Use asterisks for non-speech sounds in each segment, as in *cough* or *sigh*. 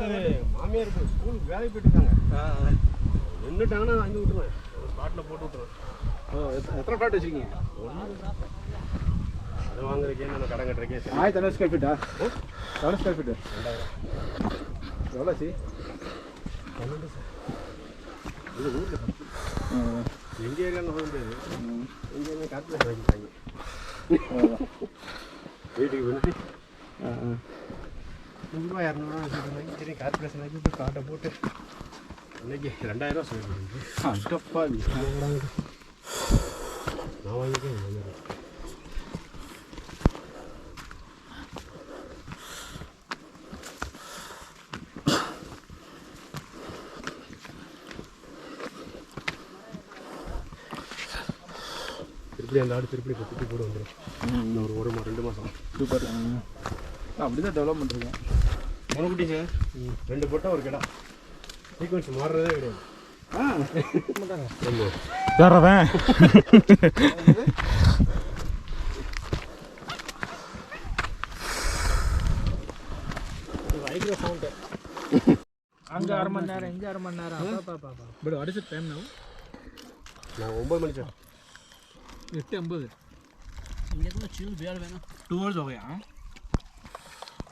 மாமியார் ஸ்கூலுக்கு வேலைக்கு போயிட்டுருக்காங்க. நின்றுட்டாங்கன்னா வாங்கி விட்டுருவேன். பாட்டில் போட்டு விட்டுருவேன். எத்தனை பிளாட் வச்சிருக்கீங்க? அது வாங்குறதுக்கே நான் கடன் கட்டுறக்கே சரி ஆயிரத்தி ஐநூறு ஸ்கொயர் ஃபீட்டா எவ்வளோ ஸ்கொயர் ஃபீட்டு எவ்வளோ சி இது ஊரில் எங்கள் ஏரியாவில் போக முடியாது எங்கள் ஏரியா கார்பரேஷன் வாங்கிட்டாங்க வீட்டுக்கு வந்து நூறுரூவா இரநூறுவா வச்சுருந்தாங்க சரி கார்பரேஷன் ஆக்கி விட்டு காட்டை போட்டு இன்னைக்கு ரெண்டாயிரரூவா ரூபா அட்டப்பா நான் வாங்கிக்கேன் திருப்பி அந்த ஆடு திருப்பி குத்தி கூட வந்துடும் இன்னும் ஒரு ஒரு ரெண்டு மாதம் சூப்பர் நான் அப்படி தான் டெவலப் பண்ணுறேன் குட்டிங்க ரெண்டு போட்டால் ஒரு கிடா. சீக்வன்ஸ் மாறுறதே கிடையாது. வேறவன். அங்கே அரை மணி இங்கே அரை மணி நேரம். பட் அடிச்ச டைம் நான் ஒம்பது மணி சார். எட்டு இங்கே டூ ஹவர்ஸ் ஓகேயா?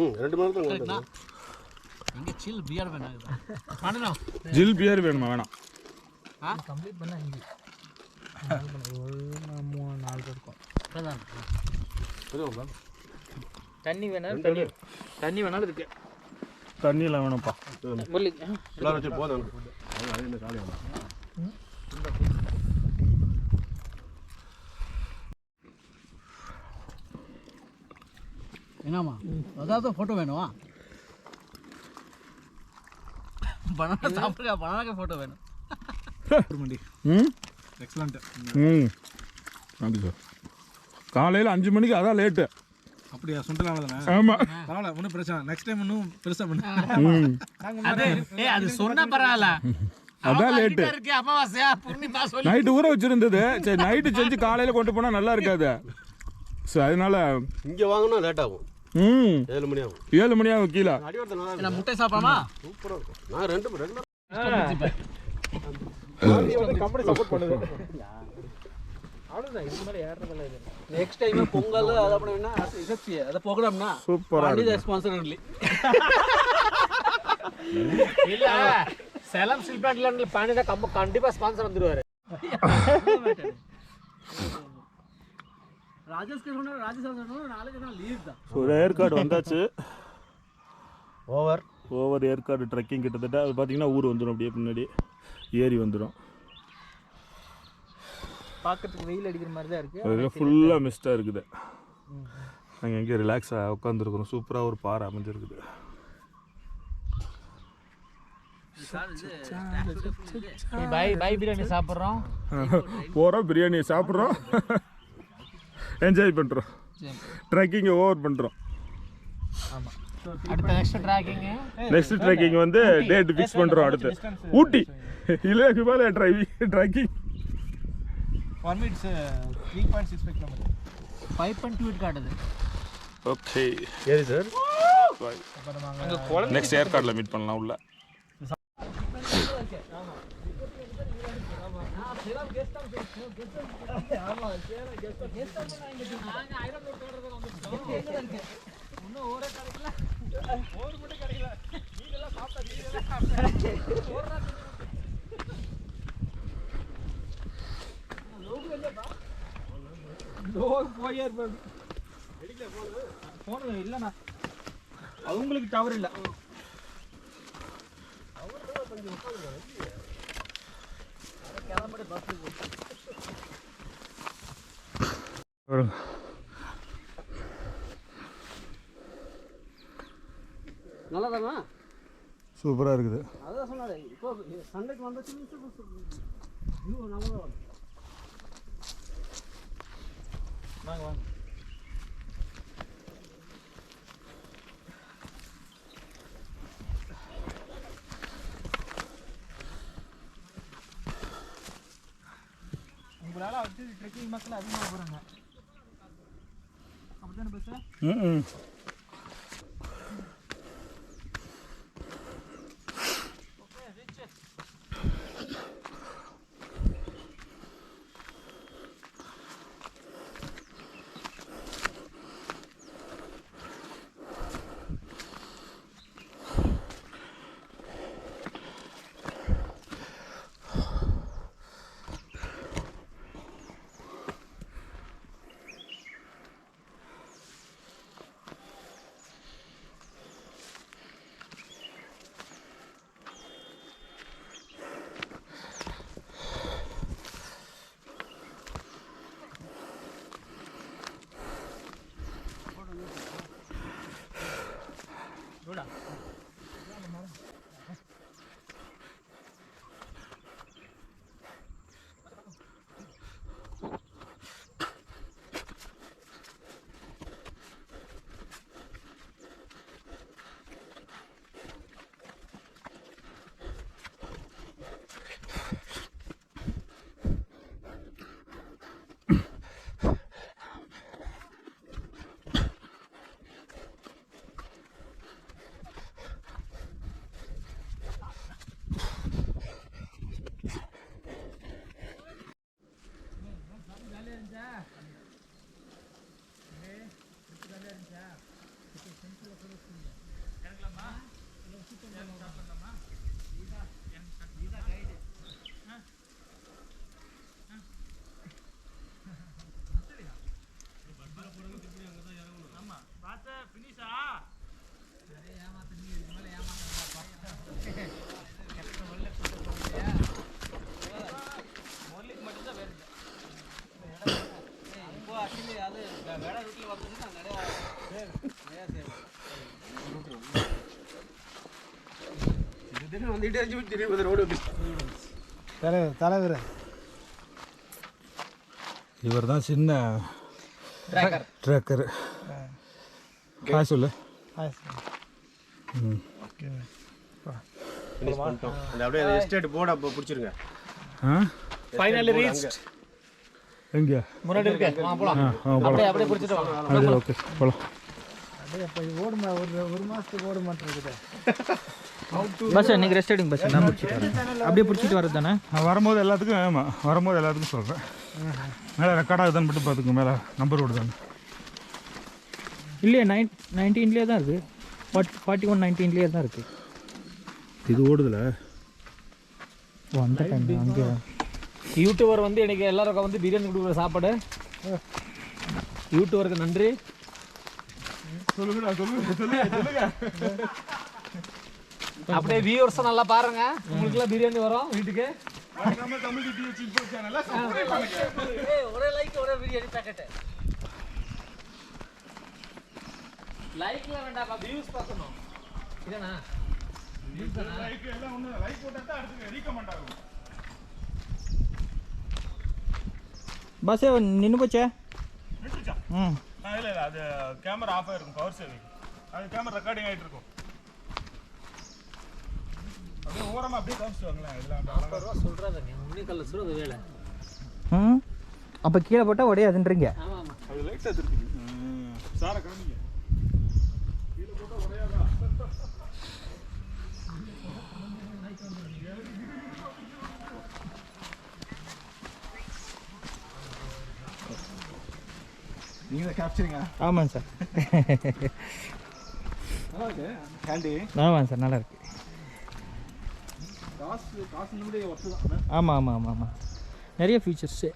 ம் ரெண்டு மணி இங்கே சில் பியர் வேணும் ஜில் பியர் வேணுமா? வேணாம். ஆ? கம்ப்ளீட் பண்ண இங்கே. ஒரு மூணு நாலு இருக்கும் அதான். தண்ணி வேணாலும் தண்ணி. தண்ணி. வேணாலும் இருக்கு. தண்ணியில் வேணும்ப்பா. முரளி எல்லாரும் வச்சு போதும். அது அது என்ன காலியாக என்னம்மா? அதாவது ஃபோட்டோ வேணுமா? பனானா சாப்பிடுங்க. பனானாக்கு ஃபோட்டோ வேணும். ம்? எக்ஸலண்ட் ம். சார் காலையில் அஞ்சு மணிக்கு அதான் லேட்டு அப்படியா? சுண்டலால தானே ஆமாம் பரவாயில்ல ஒன்றும் பிரச்சனை நெக்ஸ்ட் டைம் இன்னும் பெருசாக பண்ணு. ம். அது ஏ அது சொன்னா பரவாயில்ல. அதான் லேட்டு நைட்டு ஊற வச்சிருந்தது. சரி நைட்டு செஞ்சு காலையில் கொண்டு போனால் நல்லா இருக்காது. ஸோ அதனால இங்கே வாங்கினா லேட் ஆகும். ம். ஏழு மணி ஆகும். ஏழு மணி ஆகும் கீழே. முட்டை சாப்பிடாமா சூப்பராக இருக்கும். நான் ரெண்டு ரெகுலர் கம்பெனி சப்போர்ட் பண்ணுது. நெக்ஸ்ட் டைம் பொங்கல் அது அப்படின்னா எஸ்எஃப்சி அதை ப்ரோக்ராம்னா சூப்பராக பண்டித ஸ்பான்சர் ஒன்லி இல்ல சேலம் சில்பேட்ல பாண்டிதா கம்ப கண்டிப்பா ஸ்பான்சர் வந்துருவாரு. ராஜேஷ் சொன்னா ராஜேஷ் சொன்னா நாளைக்கு தான் லீவ் தான். ஒரு ஏற்காடு வந்தாச்சு. ஓவர் ஓவர் ஏற்காடு ட்ரெக்கிங் கிட்டத்தட்ட அது பார்த்தீங்கன்னா ஊர் வந்துடும் அப்படியே பின்னாடி. ஏரி வந்துடும் பார்க்கறதுக்கு வெயில் அடிக்கிற மாதிரி தான் இருக்கு. அது ஃபுல்லாக மிஸ்டாக இருக்குது. நாங்கள் எங்கேயும் ரிலாக்ஸாக உட்காந்துருக்குறோம் சூப்பராக ஒரு பாறை அமைஞ்சிருக்குது. பை பை பிரியாணி சாப்பிட்றோம். *laughs* போகிறோம் பிரியாணி சாப்பிட்றோம். *laughs* என்ஜாய் பண்ணுறோம் ட்ரெக்கிங்கை ஓவர் பண்ணுறோம் ஆமாம் அடுத்த நெக்ஸ்ட் ட்ராக்கிங் நெக்ஸ்ட் ட்ரெக்கிங் வந்து டேட் ஃபிக்ஸ் பண்ணுறோம் அடுத்து. ஊட்டி. இல்லை மேலே driving trekking one minutes three point six five kilometre five point two காட்டுது ஓகே ஏது சார் நெக்ஸ்ட் ஏற்காடில் மீட் பண்ணலாம் உள்ள போயே இருப்பாரு போனது இல்லைண்ணா அவங்களுக்கு டவர் இல்லை. நல்லா தானா சூப்பராக இருக்குது. அதான் சொன்னாரு. இப்போ சண்டைக்கு வந்துச்சு நம்ம வாங்க வாங்க. உங்களால் வந்து ட்ரெக்கிங் மக்கள் அதிகமாக போகிறாங்க அப்படித்தானே பஸ் ம் தலைவர் தலைவர். இவர் தான் சின்ன ட்ராக்கர் ஹாய் சொல்லு. அப்படியே எஸ்டேட் போர்டு அப்போ பிடிச்சிருங்க. ஆ? ஃபைனலி ரீச் எங்கே? முன்னாடி இருக்க. போலாம். அப்படியே அப்படியே பிடிச்சிட்டு வாங்க. அப்படியே ஓகே போகலாம் ஓடுமா ஒரு ஒரு மாசத்துக்கு ஓட மாட்டேங்குது பஸ் இன்னைக்கு ரெஸ்ட் எடுங்க பஸ். நான் பிடிச்சிட்டு வரேன். அப்படியே பிடிச்சிட்டு வரது தானே? நான் வரும்போது எல்லாத்துக்கும் ஆமாம் வரும்போது எல்லாத்துக்கும் சொல்கிறேன் மேலே ரெக்கார்ட் ஆகுதான்னு மட்டும் பார்த்துக்கோ மேலே நம்பர் ஓடுதான்னு இல்லையே நைன் நைன்டீன்லேயே தான் இருக்குது ஃபார்ட்டி ஃபார்ட்டி ஒன் நைன்டீன்லேயே தான் இருக்குது இது ஓடுதுல. ஓ அந்த டைம் அங்கே யூடியூபர் வந்து எனக்கு எல்லாருக்கும் வந்து பிரியாணி கொடுக்குற சாப்பாடு. யூடியூபருக்கு நன்றி. சொல்லுங்க சொல்லுங்க சொல்லுங்க. அப்படியே வியூவர்ஸ் நல்லா பாருங்க. உங்களுக்குலாம் பிரியாணி வரும் வீட்டுக்கு. மறக்காம தமிழ் டிடிஹெச் இன்ஃபோ சேனலை சப்ஸ்கிரைப் பண்ணுங்க. ஒரே லைக் ஒரே பிரியாணி பேக்கெட் லைக்ல வேண்டாப்பா வியூஸ் பார்க்கணும். இதனா லைக் எல்லாம் ஒன்று லைக் போட்டால் தான் அடுத்து ரீகமெண்ட் ஆகும். பஸ்ஸே நின்று போச்சே? நிறுத்துச்சா ம். ஆ இல்லை இல்லை அது கேமரா ஆஃப் ஆயிருக்கும் பவர் சேவிங் அது கேமரா ரெக்கார்டிங் ஆகிட்டு இருக்கும். அப்படியே ஓரமாக அப்படியே காமிச்சிட்டு வாங்களேன் எல்லாம் ரூபா சொல்கிறாங்க நீ முன்னிக்கல்ல சுடுறது வேலை. ம். அப்போ கீழே போட்டால் உடையாதுன்றீங்க. ஆமாம் ஆமாம் அது லைட்டாக திருப்பி சாரை காமிங்க. நீங்கள் கேப்சரிங்க ஆமாங்க சார். நல்லா இருக்கு ஆமாங்க சார் நல்லா இருக்கு. காசு காசு ஆமாம் ஆமாம் ஆமாம் ஆமாம். நிறைய ஃபீச்சர்ஸு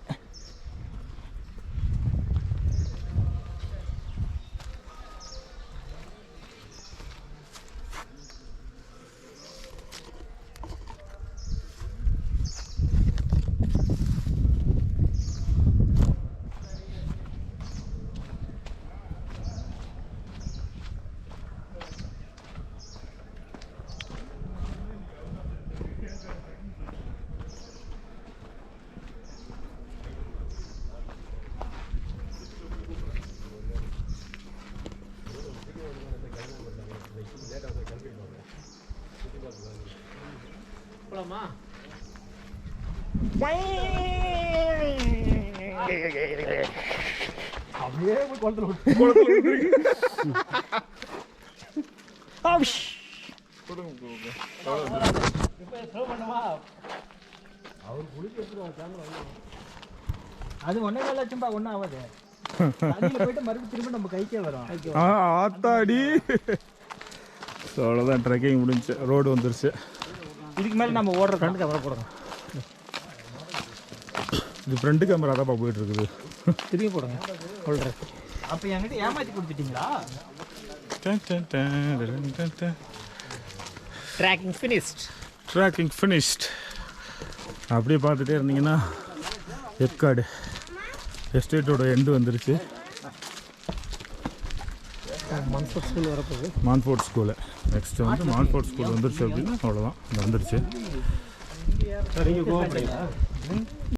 போலாமா? அப்படியே போய் குளத்துல விட்டு அது ஒன்றே கால் லட்சம்பா ஒன்றும் ஆகாது தண்ணியில் போயிட்டு மறுபடியும் திரும்ப நம்ம கைக்கே வரும். ஆ ஆத்தாடி. ஸோ அவ்வளோதான் ட்ரெக்கிங் முடிஞ்சு ரோடு வந்துருச்சு. இதுக்கு மேலே நம்ம ஓடுற கண்டு கேமரா போடுறோம் இது ஃப்ரண்ட் கேமரா தான் போயிட்டு இருக்குது திரும்பி போடுங்க. சொல்கிறேன் அப்போ என்கிட்ட ஏமாற்றி கொடுத்துட்டீங்களா? ட்ராக்கிங் ஃபினிஷ்ட் ட்ராக்கிங் ஃபினிஷ்ட் அப்படியே பார்த்துட்டே இருந்தீங்கன்னா எற்காடு எஸ்டேட்டோட எண்டு வந்துருச்சு. மன்சூர் ஸ்கூல் வரப்போகுது. மான்ஃபோர்ட் ஸ்கூலு நெக்ஸ்ட் வந்து மான்ஃபோர்ட் ஸ்கூல் வந்துருச்சு அப்படின்னா அவ்வளோதான் வந்துருச்சு.